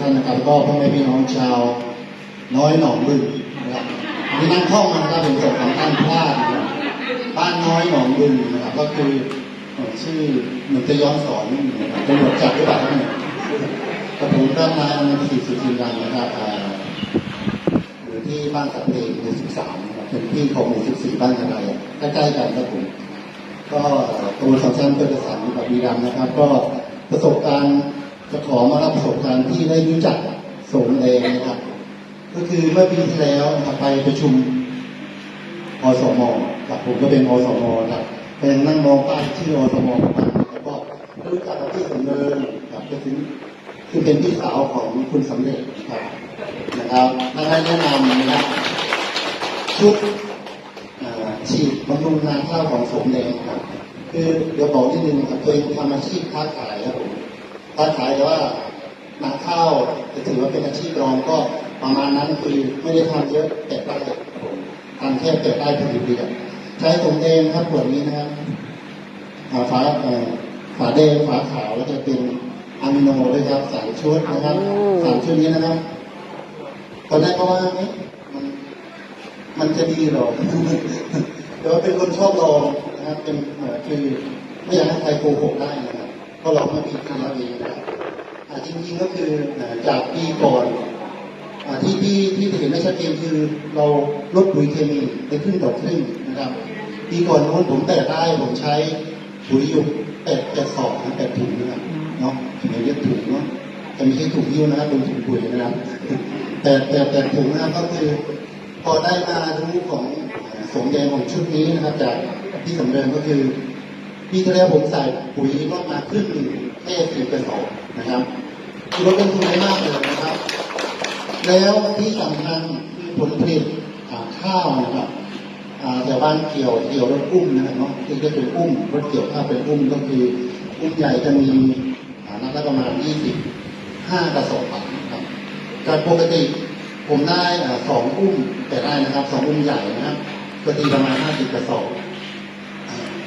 ท่านนะครับ ก็พ่อแม่พี่น้องชาว น้อยหนองบึงนะครับมีนั่งท่องมานะครับเป็นศพของท่านพลาดนะครับบ้านน้อยหนองบึงนะครับ ก็คือชื่อเหมือนจะย้อนสอนนะครับตำรวจจับหรือเปล่าครับเนี่ยกระผมก็นายอนันตศิษย์สุจินรันนะครับอ่าอที่บ้านสัตเพลหมู่13นะครับเป็นที่ของหมู่14บ้านอะไรใกล้ๆกันครับผมก็ตัวสองชั้นเป็นประสานกับบีรัมนะครับ ก็ประสบการณ์ จะขอมารับประสบการณ์ที่ได้รู้จักสมเองนะครับ ก็คือเมื่อปีที่แล้วนะครับไปประชุมอสมครับผมก็เป็นอสมครับก็ยังนั่งมองป้ายชื่ออสมประมาแล้วก็รู้จักกับพี่สำเริงครับก็ถึงคือเป็นพี่สาวของคุณสำเร็จครับนะครับท่านได้แนะนำนะครับชุดอาฉีดบำรุงนาข้าวของสมแดงครับ คือเดี๋ยวบอกนิดนึงครับตัวเองทำอาชีพค้าขายครับผม ค้าขายแต่ว่านาข้าวจะถือว่าเป็นอาชีพรองก็ประมาณนั้นคือไม่ได้ทำเยอะแต่ได้ครับผมทำแค่แต่ได้ผลิตเดียวใช้สมแดงครับขวดนี้นะครับอ่าฝาเอ่อฝาแดงฝาขาวแล้วจะเป็นอะมิโนด้วยครับสามชุดนะครับโอ้สามชุดนี้นะครับตอนแรกก็ว่าเอ๊ะมันมันจะดีหรอแต่ว่าเป็นคนชอบลองนะครับเป็นเอ่อคือไม่อยากให้ใครโกหกได้นะ ครับก็ลองมาปีที่แล้วเองนะครับอาจริงๆก็คือจากปีก่อนที่ที่ที่เห็นไม่ชัดเจนคือเราลดปุ๋ยเคมีไปครึ่งต่อครึ่งนะครับปีก่อนโน้นผมแต่ได้ผมใช้ปุ๋ยอยู่แปดแปดสองนะแปดถุงนะเนาะถึงเรียกถุงเนาะแต่ไม่ใช่ถุงยิ้วนะครับเป็นถุงปุ๋ยนะครับแต่แต่แต่ถุงนะครับก็คือพอได้มารู้ของสมแดงของชุดนี้นะครับจากพี่สำเริงก็คือ ปีที่แล้วผมใส่ปุ๋ยลดมาครึ่งหนึ่งแค่สิบกระสอบนะครับคือลดต้นทุนได้มากเลยนะครับ แล้วที่สำคัญคือผลผลิตข้าวนะครับอ่าแต่บ้านเกี่ยวเกี่ยวรถอุ้มนะครับเนาะที่จะเป็นอุ้มรถเกี่ยวข้าวเป็นอุ้มก็คืออุ้มใหญ่จะมีอ่านับได้ประมาณยี่สิบห้ากระสอบนะครับการปกติผมได้สองอุ้มแต่ได้นะครับสองอุ้มใหญ่นะครับก็ตีประมาณห้าสิบกระสอบ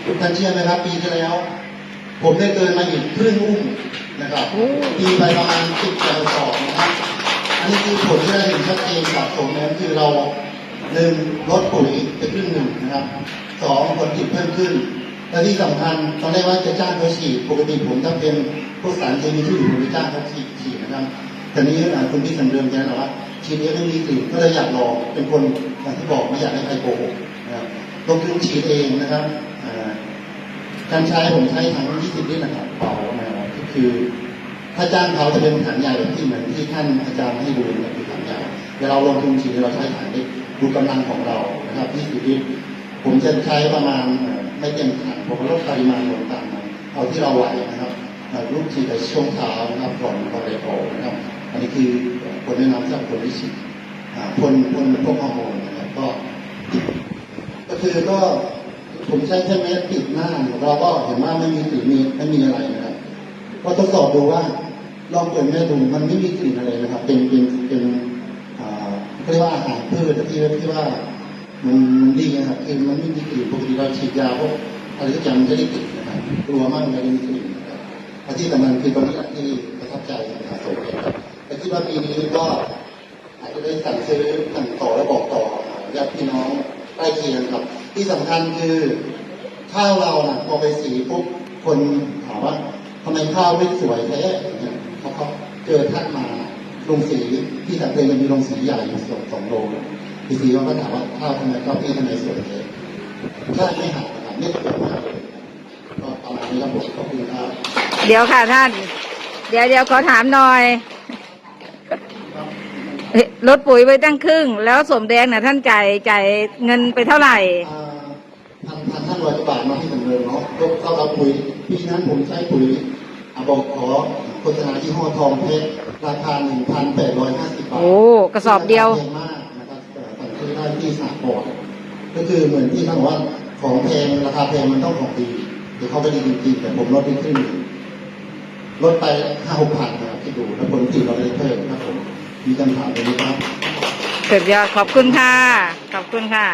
ทุกท่านเชื่อไหมครับ ปีที่แล้ว ผมได้เกินมาอีกครึ่งอุ้มนะครับตีไปประมาณสิบกระสอบนะครับ อันนี้คือผลที่เราเห็นชัดเจนสะสมนั้นคือเราหนึ่งลดปุ๋ยไปครึ่งหนึ่งนะครับสองผลผลิตเพิ่มขึ้นและที่สำคัญตอนแรกว่าจะจ้างเขาฉีดปกติผมถ้าเป็นพวกสารเคมีที่อยู่ผมจะจ้างเขาฉีดฉีดนะครับแต่นี้อ่าคุณพี่สันเดิมแกบอกว่าฉีดเองไม่มีกลิ่นก็เลยอยากลองเป็นคนอย่างที่บอกไม่อยากให้ใครโกหกนะครับลงทุนฉีดเองนะครับอ่า การใช้ผมใช้ถัง20ลิตรนะครับเป่านะครับก็คือ ถ้าจ้างเขาจะเป็นถังใหญ่แบบที่เหมือนที่ท่านอาจารย์ให้ดูเนี่ยคือถังใหญ่เดี๋ยวเราลงทุนฉีดเราใช้ถังเล็กดูกำลังของเรานะครับที่สุดที่ผมจะใช้ประมาณเอ่อไม่เต็มถังผมลดปริมาณลงต่ำมาเอาที่เราไหวนะครับเอ่อลูกฉีดในช่วงเช้านะครับก่อนก่อนไปออกนะครับอันนี้คือคนแนะนำสำหรับคนที่ฉีดพ่นพ่นพวกฮอร์โมนนะครับก็ ก็คือก็ ผมใช้แค่แมสปิดหน้าเนี่ยเราก็เห็นว่าไม่มีกลิ่นมีไม่มีอะไรนะครับก็ทดสอบดูว่าลองเปิดแม่ดูมันไม่มีกลิ่นอะไรนะครับ เป็นเป็นเป็นอ่าเรียกว่าอาหารพืชที่ที่ว่ามันมันดีนะครับคือมันไม่มีกลิ่นปกติเราฉีดยาพวกอะไรทุกอย่างมันจะได้กลิ่นนะครับกลัวมากเลยมีกลิ่นนะครับที่สำคัญคือตอนนี้ที่ประทับใจนะครับสมเด็จครับแต่คิดว่าปีนี้ก็อาจจะได้สั่งซื้อสั่งต่อและบอกต่อญาติพี่น้องใกล้เคียงครับ ที่สำคัญคือข้าวเรานะพอไปสีปุ๊บคนถามว่าทำไมข้าวไม่สวยแท้เนี่ยเขาเขาเจอทักมาโรงสีที่สังเกตมันมีโรงสีใหญ่อยู่สองสองโรงพี่สีเขาก็ถามว่าข้าวทำไมข้าวพี่ทำไมสวยแท้ข้าวไม่หักนะไม่สวยมากเลยก็ประมาณนี้ครับผมขอบคุณครับเดี๋ยวค่ะท่าน เดี๋ยวเดี๋ยวขอถามหน่อย ลดปุ๋ยไปตั้งครึ่ง แล้วสมแดงน่ะท่านจ่ายจ่ายเงินไปเท่าไหร่อ่าพันพันห้าร้อยกว่าบาทมาที่สำเริงเนาะก็เข้ากับปุ๋ยปีนั้นผมใช้ปุ๋ยอ่าบอกขอโฆษณาที่ห้อทองเพชรราคาหนึ่งพันแปดร้อยห้าสิบบาทโอ้กระสอบเดียว แพงมากนะครับเอ่อสั่งซื้อได้ที่สหกรณ์ก็คือเหมือนที่ท่านบอกว่าของแพงราคาแพงมันต้องของดีเดี๋ยวเขาไปดีจริงๆแต่ผมลดได้ครึ่งหนึ่งลดไปห้าหกพันนะครับที่ดูแล้วผลผลิตเราได้เพิ่มครับผม มีคำถามไหมครับ สุดยอดขอบคุณค่ะ ขอบคุณค่ะ